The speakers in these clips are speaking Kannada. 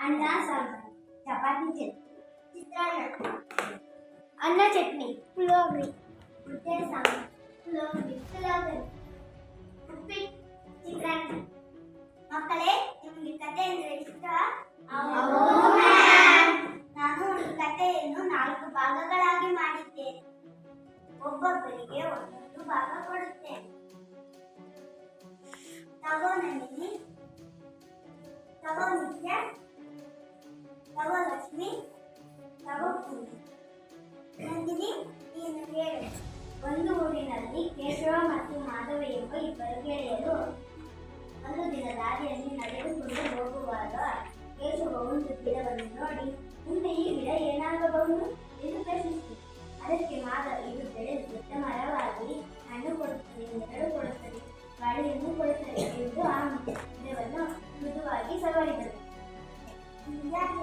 అన్న సాంబార్ చపాతీ చట్నీ చిత్రాన్న అన్న చట్నీ పులోగ్రి ముద్దే సాంబార్. ಮಕ್ಕಳೇ, ನಿಮಗೆ ಕತೆ ಅಂದ್ರೆ ಇಷ್ಟ? ನಾನು ಈ ಕಥೆಯನ್ನು ನಾಲ್ಕು ಭಾಗಗಳಾಗಿ ಮಾಡಿದ್ದೇನೆ ಒಬ್ಬೊಬ್ಬರಿಗೆ ಒಂದೊಂದು ಭಾಗ ಕೊಡುತ್ತೇನೆ ತಗೋ ನಂದಿನಿ. ತಗೋ ನಿತ್ಯ. ತಗೋ ಲಕ್ಷ್ಮಿ. ತಗೋ ಪೂಜೆ.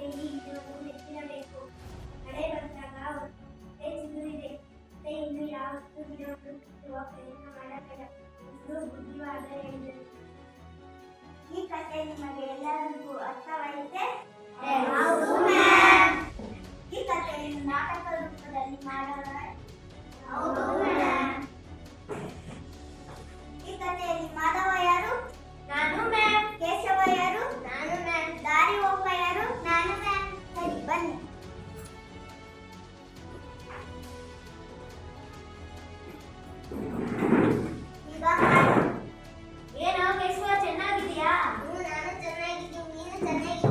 ಕೈಗೆ ಇದನ್ನು ಹೆಚ್ಚಿರಬೇಕು ಮಳೆ ಬಂದಾಗ ಇದೆ ಕೈಯನ್ನು ಯಾವತ್ತೂ ಗಿಡವನ್ನು ಕಿತ್ತುವ ಪ್ರಯತ್ನ ಮಾಡಬೇಡ ಇದು ಬುದ್ಧಿವಾದ ಹೇಳಿದರು ಈ ಕಥೆ ನಿಮಗೆ ಎಲ್ಲರಿಗೂ ಅರ್ಥವಾಯಿತೆ? in the